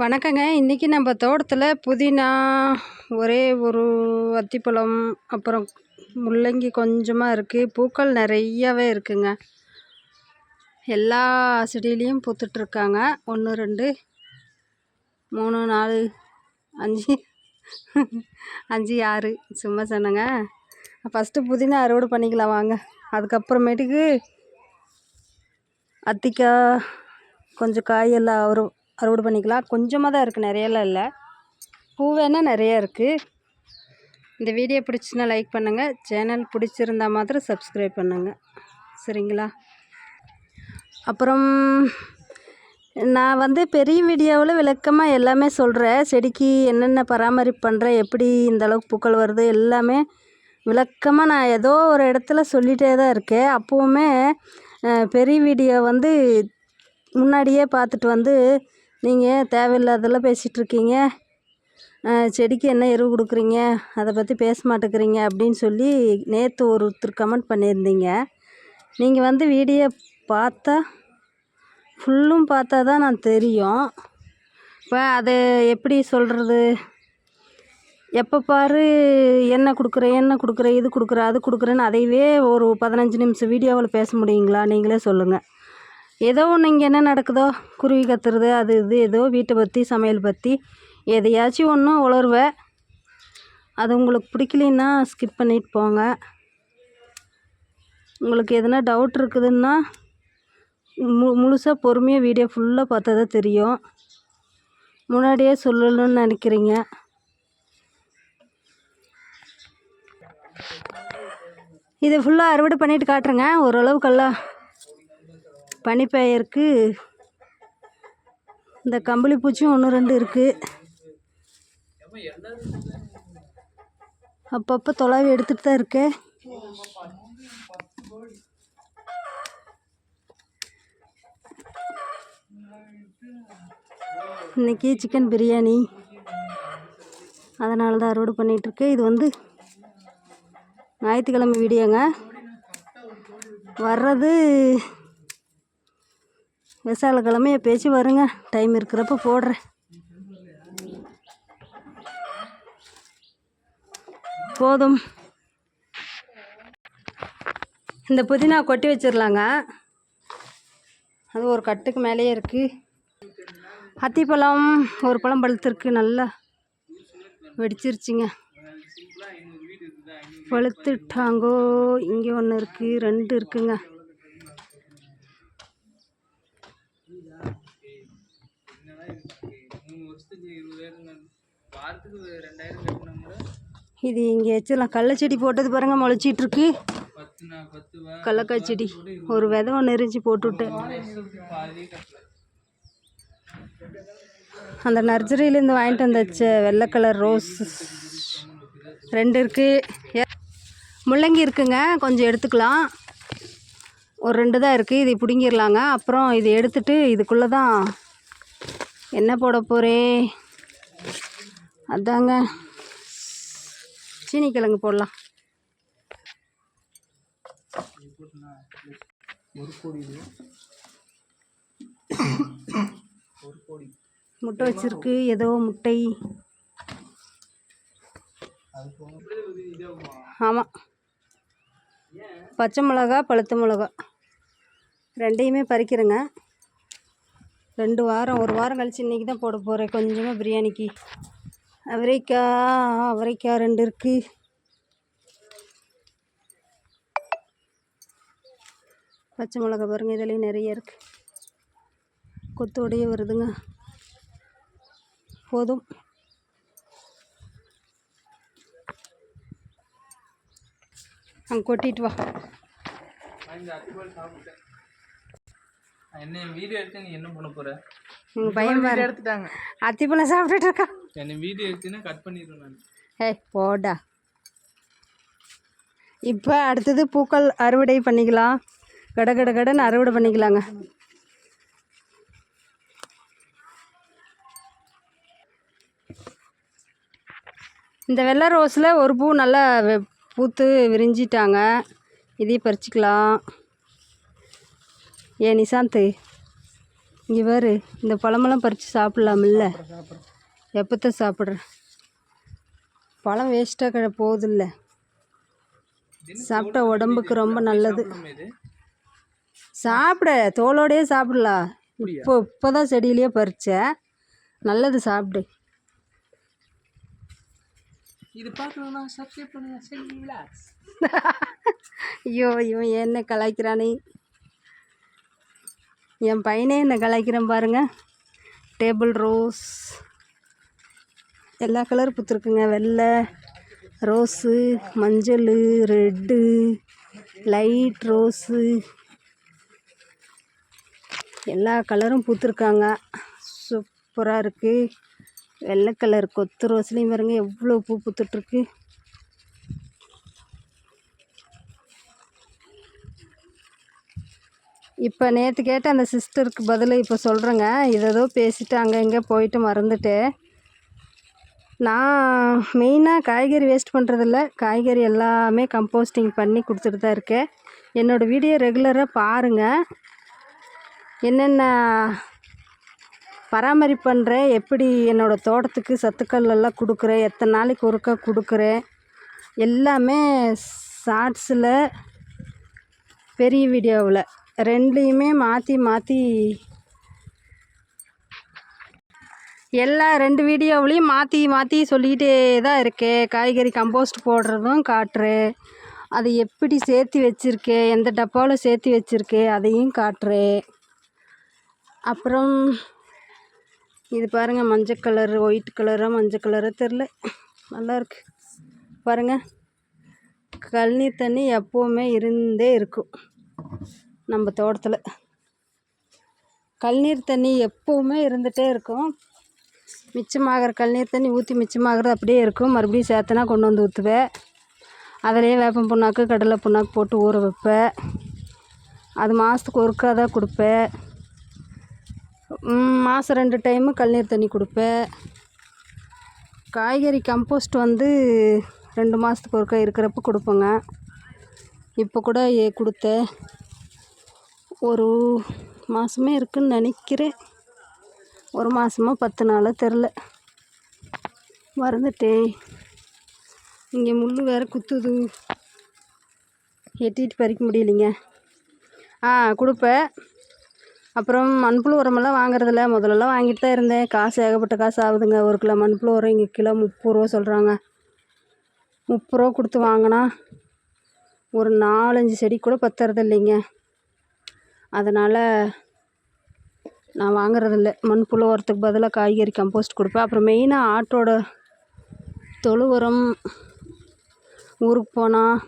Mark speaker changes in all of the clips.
Speaker 1: வணக்கங்க. இன்றைக்கி நம்ம தோட்டத்தில் புதினா ஒரே ஒரு அத்திப்பழம் அப்புறம் முள்ளங்கி கொஞ்சமாக இருக்குது பூக்கள் நிறையவே இருக்குங்க. எல்லா செடியிலையும் பூத்துட்ருக்காங்க. ஒன்று ரெண்டு மூணு நாலு அஞ்சு அஞ்சு ஆறு. சும்மா சொன்னேங்க. ஃபஸ்ட்டு புதினா அறுவடை பண்ணிக்கலாம் வாங்க. அதுக்கப்புறமேட்டுக்கு அத்திக்காய் கொஞ்சம் காயெல்லாம் வரும். அறுவடை பண்ணிக்கலாம். கொஞ்சமாக தான் இருக்குது நிறையலாம் இல்லை. பூ வேணால் நிறையா இருக்குது இந்த வீடியோ பிடிச்சுன்னா லைக் பண்ணுங்கள் சேனல் பிடிச்சிருந்தா மாத்திரம் சப்ஸ்கிரைப் பண்ணுங்கள் சரிங்களா? அப்புறம் நான் வந்து பெரிய வீடியோவில் விளக்கமாக எல்லாமே சொல்கிறேன் செடிக்கு என்னென்ன பராமரிப்பு பண்ணுறேன் எப்படி இந்த அளவுக்கு பூக்கள் வருது எல்லாமே விளக்கமாக நான் ஏதோ ஒரு இடத்துல சொல்லிகிட்டே தான் இருக்கேன். அப்போவுமே பெரிய வீடியோ வந்து முன்னாடியே பார்த்துட்டு வந்து நீங்கள் தேவையில்லாதெல்லாம் பேசிகிட்ருக்கீங்க? செடிக்கு என்ன எருவு கொடுக்குறீங்க? அதை பற்றி பேச மாட்டேக்கிறீங்க அப்படின்னு சொல்லி நேற்று ஒருத்தர் கமெண்ட் பண்ணியிருந்தீங்க. நீங்கள் வந்து வீடியோ பார்த்தா ஃபுல்லும் பார்த்தா தான் நான் தெரியும். இப்போ அதை எப்படி சொல்கிறது எப்போ பாரு என்ன கொடுக்குற என்ன கொடுக்குற இது கொடுக்குற அது கொடுக்குறேன்னு அதையவே ஒரு பதினஞ்சு நிமிஷம் வீடியோவில் பேச முடியுங்களா? நீங்களே சொல்லுங்கள் ஏதோ ஒன்று இங்கே என்ன நடக்குதோ? குருவி கத்துறது அது இது ஏதோ வீட்டை பற்றி சமையல் பற்றி எதையாச்சும் ஒன்று உளருவேன் அது உங்களுக்கு பிடிக்கலைன்னா ஸ்கிப் பண்ணிட்டு போங்க. உங்களுக்கு எதனா டவுட் இருக்குதுன்னா மு முழுசாக பொறுமையாக வீடியோ ஃபுல்லாக பார்த்தா தான் தெரியும். முன்னாடியே சொல்லணும்னு நினைக்கிறீங்க. இதை ஃபுல்லாக அறுவடை பண்ணிவிட்டு காட்டுறேங்க. ஓரளவுக்கெல்லாம் பனிப்பெயருக்கு இந்த கம்பளி பூச்சியும் ஒன்று ரெண்டு இருக்குது அப்பப்போ தொலைவி எடுத்துகிட்டு தான் இருக்கேன் இன்றைக்கி சிக்கன் பிரியாணி. அதனால தான் அறுவடை பண்ணிகிட்ருக்கேன் இது வந்து ஞாயிற்றுக்கிழமை வீடியோங்க. வர்றது விசாலக்கிழமை பேச்சு வருங்க டைம் இருக்கிறப்ப போடுறேன். போதும். இந்த புதினா கொட்டி வச்சிடலாங்க அது ஒரு கட்டுக்கு மேலேயே இருக்குது அத்திப்பழம் ஒரு பழம் பழுத்துருக்கு. நல்லா வெடிச்சிருச்சுங்க. பழுத்துட்டாங்கோ. இங்கே ஒன்று இருக்குது ரெண்டு இருக்குங்க. இது இங்கே வச்சிடலாம் கடலச்செடி போட்டது பாருங்க முளைச்சிட்டு இருக்கு. கடலக்காய் செடி. ஒரு விதை ஒன்று எரிஞ்சு போட்டுவிட்டேன் அந்த நர்சரியிலேருந்து வாங்கிட்டு வந்தாச்சு வெள்ளை கலர் ரோஸ் ரெண்டு இருக்குது முள்ளங்கி இருக்குங்க கொஞ்சம் எடுத்துக்கலாம். ஒரு ரெண்டு தான் இருக்குது இது பிடுங்கிடலாங்க அப்புறம் இது எடுத்துட்டு இதுக்குள்ளே தான் என்ன போட போகிறேன் அதாங்க. சீனி கிழங்கு போடலாம். முட்டை வச்சிருக்கு. ஏதோ முட்டை. ஆமாம் பச்சை மிளகா பழுத்த மிளகா. ரெண்டையுமே பறிக்கிறேங்க. ரெண்டு வாரம் ஒரு வாரம் கழிச்சு இன்றைக்கி தான் போட போகிறேன் கொஞ்சமாக பிரியாணிக்கு. அவரைக்காய் அவரைக்காய் ரெண்டு இருக்குது பச்சை மிளகா பாருங்கள் இதுலேயும் நிறைய இருக்குது கொத்தோடையே வருதுங்க. போதும். அங்கே கொட்டிட்டு வா.
Speaker 2: என்ன வீடியோ எடுத்து நீ என்ன பண்ண போற?
Speaker 1: உங்கள் பையன்
Speaker 2: எடுத்துட்டாங்க.
Speaker 1: அத்திப்பழம் சாப்பிட்டுட்டு இருக்கா.
Speaker 2: என்ன வீடியோ எடுத்தீங்கன்னா கட் பண்ணிடுவேன் நான்.
Speaker 1: ஏய் போடா. இப்போ அடுத்தது பூக்கள் அறுவடை பண்ணிக்கலாம். கட கட கடன்னு அறுவடை பண்ணிக்கலாங்க. இந்த வெள்ளை ரோஸில் ஒரு பூ நல்லா வெ- பூத்து விரிஞ்சிட்டாங்க. இதையும் பறிச்சுக்கலாம். ஏ நிசாந்த் இங்கே பாரு இந்த பழமெல்லாம் பறித்து சாப்பிட்லாமில்ல. எப்போத்த சாப்பிட்ற? பழம் வேஸ்ட்டாக கிட போகுதில்ல. சாப்பிட்டா உடம்புக்கு ரொம்ப நல்லது. சாப்பிட தோலோடையே சாப்பிடலாம் இப்போ இப்போ தான் செடியிலேயே பறித்தேன் நல்லது சாப்பிடு.
Speaker 2: இது பார்க்கணும்னா சப்ஸ்கிரைப் பண்ணுங்க சரிங்களா
Speaker 1: ஐயோ இவன் என்ன கலாய்க்கிறானே. என் பையனே என்ன கலாய்க்கிறான் பாருங்க. டேபிள் ரோஸ் எல்லா கலர் பூத்துருக்குங்க. வெள்ளை ரோஸு மஞ்சள் ரெட்டு லைட் ரோஸு. எல்லா கலரும் பூத்துருக்காங்க. சூப்பராக இருக்குது வெள்ளை கலர் கொத்து ரோஸ்லேயும் பாருங்க எவ்வளோ பூ பூத்துட்ருக்கு இப்போ நேற்று கேட்ட அந்த சிஸ்டருக்கு பதில் இப்போ சொல்கிறேங்க இதோ பேசிட்டு அங்கே இங்கே போயிட்டு மறந்துட்டேன். நான் மெயினாக காய்கறி வேஸ்ட் பண்ணுறதில்ல காய்கறி எல்லாமே கம்போஸ்டிங் பண்ணி கொடுத்துட்டு தான் இருக்கேன். என்னோடய வீடியோ ரெகுலராக பாருங்கள் என்னென்ன பராமரிப்பு பண்ணுறேன் எப்படி என்னோடய தோட்டத்துக்கு சத்துக்கள் எல்லாம் கொடுக்குறேன் எத்தனை நாளைக்கு ஒருக்கா கொடுக்குறேன் எல்லாமே ஷார்ட்ஸில் பெரிய வீடியோவில் ரெண்டுலேயுமே மாற்றி மாற்றி எல்லா ரெண்டு வீடியோவிலையும் மாற்றி மாற்றி சொல்லிக்கிட்டே தான் இருக்கேன் காய்கறி கம்போஸ்ட் போடுறதும் காட்டுறேன் அது எப்படி சேர்த்து வச்சுருக்கே? எந்த டப்பாவில் சேர்த்து வச்சுருக்கு? அதையும் காட்டுறேன் அப்புறம் இது பாருங்கள் மஞ்சள் கலர் ஒயிட் கலராக மஞ்சள் கலராக தெரில நல்லாயிருக்கு பாருங்கள் கழனி தண்ணி எப்போவுமே இருந்தே இருக்கும் நம்ம தோட்டத்தில். கழநீர் தண்ணி எப்போவுமே இருந்துகிட்டே இருக்கும். மிச்சமாகிற கழநீர் தண்ணி ஊற்றி மிச்சமாகிறது அப்படியே இருக்கும். மறுபடியும் சேர்த்தனா கொண்டு வந்து ஊற்றுவேன் அதிலேயே வேப்பம் புண்ணாக்கு கடலை புண்ணாக்கு போட்டு ஊற வைப்பேன் அது மாதத்துக்கு ஒருக்கா தான் கொடுப்பேன் மாதம் ரெண்டு டைமு கழநீர் தண்ணி கொடுப்பேன் காய்கறி கம்போஸ்ட் வந்து ரெண்டு மாதத்துக்கு ஒருக்கா இருக்கிறப்ப கொடுப்பேங்க. இப்போ கூட ஏ கொடுத்தேன் ஒரு மாதமே இருக்குன்னு நினைக்கிறேன். ஒரு மாதமா பத்து நாளாக தெரில. மறந்துட்டேன். இங்கே முள் வேறு குத்துது. எட்டிட்டு பறிக்க முடியலைங்க. ஆ கொடுப்பேன் அப்புறம் மண்புழு உரமெல்லாம் வாங்குறதில்ல. முதல்லலாம் வாங்கிட்டு தான் இருந்தேன். காசு ஏகப்பட்ட காசு ஆகுதுங்க. ஒரு கிலோ மண்புழு உரம் இங்கே கிலோ முப்பது ரூபா சொல்கிறாங்க முப்பது ரூபா கொடுத்து வாங்கினா ஒரு நாலஞ்சு செடி கூட பத்துறது இல்லைங்க அதனால் நான் வாங்குறதில்ல. மண்புழு உரத்துக்கு பதிலாக காய்கறி கம்போஸ்ட் கொடுப்பேன். அப்புறம் மெயினாக ஆட்டோட தொழு உரம் ஊருக்கு போனால்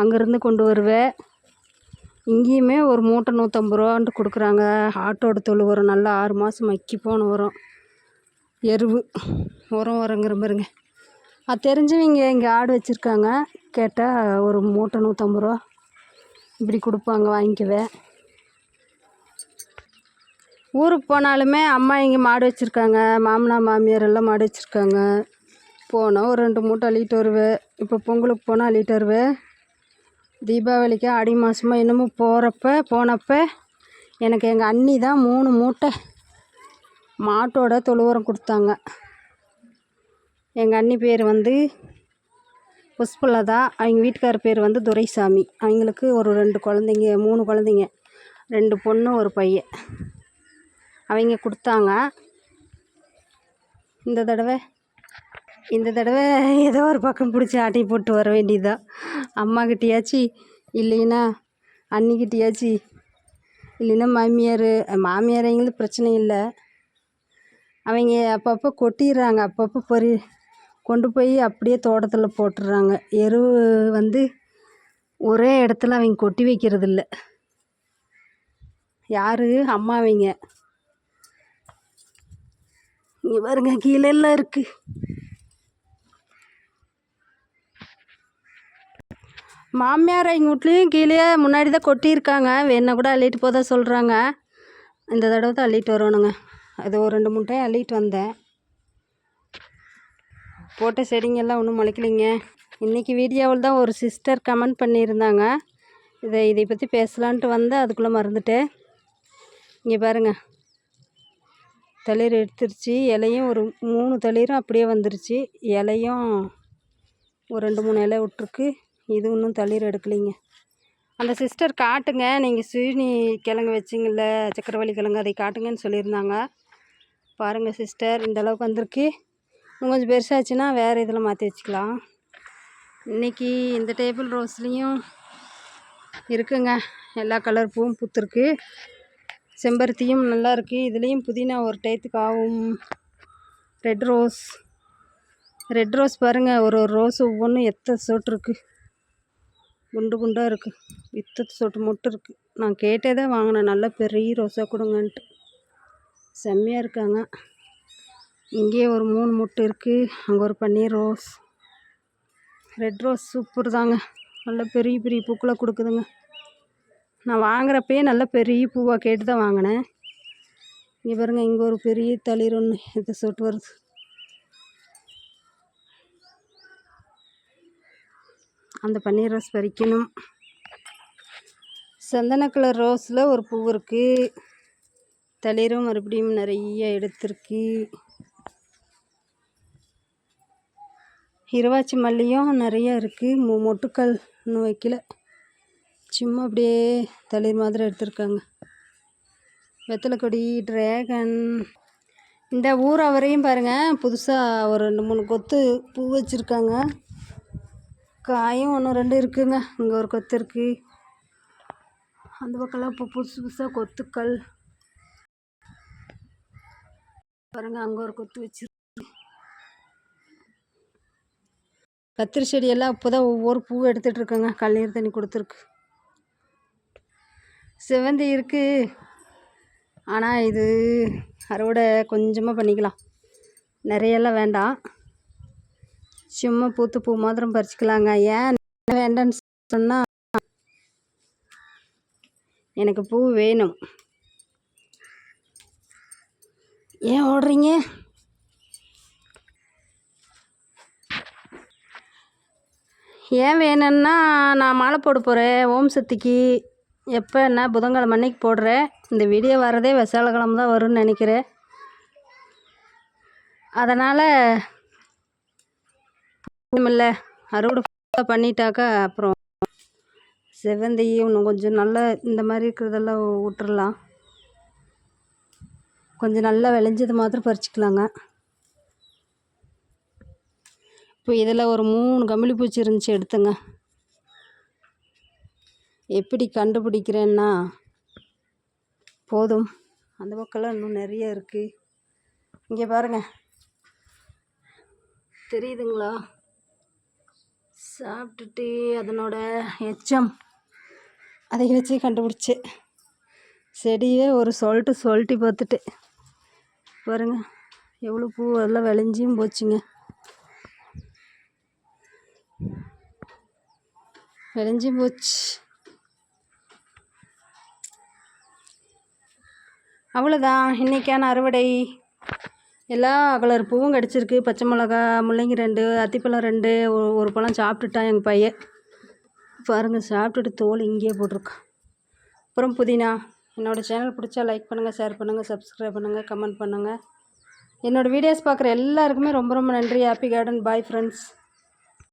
Speaker 1: அங்கேருந்து கொண்டு வருவேன். இங்கேயுமே ஒரு மூட்டை நூற்றம்பது ரூபான்ட்டு கொடுக்குறாங்க. ஆட்டோட தொழு உரம் நல்லா ஆறு மாதம் மக்கி போன உரம். எருவு உரம் உரங்கிற பாருங்க. அது தெரிஞ்சவங்க இங்கே ஆடு வச்சுருக்காங்க. கேட்டால் ஒரு மூட்டை நூற்றம்பது ரூபா இப்படி கொடுப்பாங்க வாங்கிக்குவேன். ஊருக்கு போனாலுமே அம்மா இங்கே மாடு வச்சுருக்காங்க. மாமனார் மாமியார் எல்லாம் மாடு வச்சுருக்காங்க. போனால் ஒரு ரெண்டு மூட்டை அள்ளிட்டு வருவேன் இப்போ பொங்கலுக்கு போனால் அள்ளிட்டு வருவேன் தீபாவளிக்கு ஆடி மாதமா இன்னமும் போகிறப்ப போனப்போ எனக்கு எங்கள் அண்ணி தான் மூணு மூட்டை மாட்டோட தொழுவரம் கொடுத்தாங்க. எங்கள் அண்ணி பேர் வந்து புஷ்பலதா. அவங்க வீட்டுக்கார பேர் வந்து துரைசாமி. அவங்களுக்கு ஒரு ரெண்டு குழந்தைங்க மூணு குழந்தைங்க ரெண்டு பொண்ணு ஒரு பையன். அவங்க கொடுத்தாங்க. இந்த தடவை இந்த தடவை ஏதோ ஒரு பக்கம் பிடிச்சி ஆட்டி போட்டு வர வேண்டியதுதான். அம்மாக்கிட்டேயாச்சு இல்லைன்னா அண்ணிக்கிட்டேயாச்சு இல்லைன்னா மாமியார் மாமியார் எங்களுக்கு பிரச்சனை இல்லை. அவங்க அப்பப்போ கொட்டிடுறாங்க அப்பப்போ பொறி கொண்டு போய் அப்படியே தோட்டத்தில் போட்டுடுறாங்க. எரு வந்து ஒரே இடத்துல அவங்க கொட்டி வைக்கிறது இல்லை யார் அம்மாவைங்க இங்கே பாருங்க கீழே எல்லாம் இருக்குது மாமியார் எங்கள் வீட்லேயும் கீழே முன்னாடி தான் கொட்டியிருக்காங்க. வேணா கூட அள்ளிட்டு போதா சொல்கிறாங்க இந்த தடவை தான் அள்ளிட்டு வரணுங்க. அது ஒரு ரெண்டு மூணு டைம் அள்ளிட்டு வந்தேன். போட்ட செடிங்கெல்லாம் ஒன்றும் முளைக்கலைங்க. இன்றைக்கி வீடியோவில் தான் ஒரு சிஸ்டர் கமெண்ட் பண்ணியிருந்தாங்க. இதை இதை பற்றி பேசலான்ட்டு வந்தேன். அதுக்குள்ளே மறந்துட்டு இங்கே பாருங்கள் தளிர் எடுத்துருச்சு. இலையும் ஒரு மூணு தளிரும் அப்படியே வந்துருச்சு. இலையும் ஒரு ரெண்டு மூணு இலை விட்ருக்கு இது இன்னும் தளிர் எடுக்கலைங்க. அந்த சிஸ்டர் காட்டுங்க. நீங்கள் சீனி கிழங்கு வச்சிங்கள்ல சக்கரவள்ளி கிழங்கு அதை காட்டுங்கன்னு சொல்லியிருந்தாங்க. பாருங்கள் சிஸ்டர் இந்த அளவுக்கு வந்திருக்கு. இன்னும் கொஞ்சம் பெருசாச்சுன்னா வேறு இதில் மாற்றி வச்சுக்கலாம். இன்றைக்கி இந்த டேபிள் ரோஸ்லேயும் இருக்குங்க. எல்லா கலர் பூவும் பூத்துருக்கு. செம்பருத்தியும் நல்லா இருக்குது இதுலேயும் புதினா ஒரு டயத்துக்கு ஆகும். ரெட் ரோஸ் ரெட் ரோஸ் பாருங்கள் ஒரு ஒரு ரோஸ் ஒவ்வொன்றும் எத்தனை சொட்டு இருக்குது குண்டு குண்டாக இருக்குது வித்தத்து சொட்டு மட்டும் இருக்குது நான் கேட்டே தான் வாங்கினேன். நல்ல பெரிய ரோஸாக கொடுங்கன்ட்டு. செம்மையாக இருக்காங்க. இங்கேயே ஒரு மூணு முட்டு இருக்குது அங்கே ஒரு பன்னீர் ரோஸ் ரெட் ரோஸ் சூப்பர் தாங்க. நல்ல பெரிய பெரிய பூக்களை கொடுக்குதுங்க. நான் வாங்குறப்பயே நல்ல பெரிய பூவாக கேட்டு தான் வாங்கினேன். இங்கே பாருங்க இங்கே ஒரு பெரிய தளிர் ஒன்று இது சொட்டு வருது. அந்த பன்னீர் ரோஸ் பறிக்கணும். சந்தன கலர் ரோஸில் ஒரு பூ இருக்குது தளிரும் மறுபடியும் நிறைய எடுத்திருக்கு. இருவாச்சி மல்லியும் நிறைய இருக்குது மொ மொட்டுக்கள் இன்னும் வைக்கல. சும்மா அப்படியே தளிர் மாதிரி எடுத்திருக்காங்க. வெத்தலைக்கொடி ட்ராகன் இந்த ஊர் வரையும் பாருங்கள் புதுசாக ஒரு ரெண்டு மூணு கொத்து பூ வச்சுருக்காங்க. காயும் ஒன்று ரெண்டு இருக்குங்க. இங்கே ஒரு கொத்து இருக்குது அந்த பக்கம்லாம் இப்போ புதுசு புதுசாக கொத்துக்கள். பாருங்கள் அங்கே ஒரு கொத்து வச்சிருக்கு கத்திரி செடியெல்லாம் இப்போ தான் ஒவ்வொரு பூ எடுத்துகிட்ருக்கேங்க கல்லீர் தண்ணி கொடுத்துருக்கு. செவந்தி இருக்குது ஆனால் இது அறுவடை கொஞ்சமாக பண்ணிக்கலாம். நிறையெல்லாம் வேண்டாம். சும்மா பூத்து பூ மாத்திரம் பறிச்சுக்கலாங்க. ஏன் வேண்டான்னு சொன்னால் எனக்கு பூ வேணும். ஏன் ஓடுறீங்க? ஏன் வேணும்னா நான் மாலை போட போகிறேன் ஓம் சக்திக்கு. எப்போ என்ன புதன்கிழமை அன்னைக்கு போடுறேன் இந்த வீடியோ வரதே விசாலக்கிழமை தான் வரும்னு நினைக்கிறேன். அதனால் இல்லை அறுவடை பண்ணிட்டாக்கா அப்புறம் செவ்வந்தி இன்னும் கொஞ்சம் நல்லா இந்த மாதிரி இருக்கிறதெல்லாம் விட்டுறலாம். கொஞ்சம் நல்லா விளைஞ்சது மாத்திரம் பறிச்சிக்கலாங்க. இப்போ இதில் ஒரு மூணு கம்பளி பூச்சி இருந்துச்சு எடுத்துங்க. எப்படி கண்டுபிடிக்கிறேன்னா போதும். அந்த பக்கம்லாம் இன்னும் நிறைய இருக்குது இங்கே பாருங்கள் தெரியுதுங்களா? சாப்பிட்டுட்டு அதனோட எச்சம். அதை வச்சு கண்டுபிடிச்சி. செடியே ஒரு சொல்லிட்டு சொல்லிட்டு பார்த்துட்டு. பாருங்க. எவ்வளோ பூ எல்லாம் விளைஞ்சியும் போச்சுங்க. விளைஞ்சியும் போச்சு. அவ்வளோதான் இன்றைக்கான அறுவடை. எல்லா கலர் பூவும் கிடச்சிருக்கு. பச்சை மிளகா முள்ளங்கி ரெண்டு அத்திப்பழம் ரெண்டு ஒரு பழம் சாப்பிட்டுட்டான் எங்கள் பையன். பாருங்கள் சாப்பிட்டுட்டு தோல் இங்கேயே போட்டிருக்கான் அப்புறம் புதினா. என்னோடய சேனல் பிடிச்சா லைக் பண்ணுங்கள் ஷேர் பண்ணுங்கள் சப்ஸ்கிரைப் பண்ணுங்கள் கமெண்ட் பண்ணுங்கள் என்னோடய வீடியோஸ் பார்க்குற எல்லாருக்குமே ரொம்ப ரொம்ப நன்றி. Happy garden. Bye friends.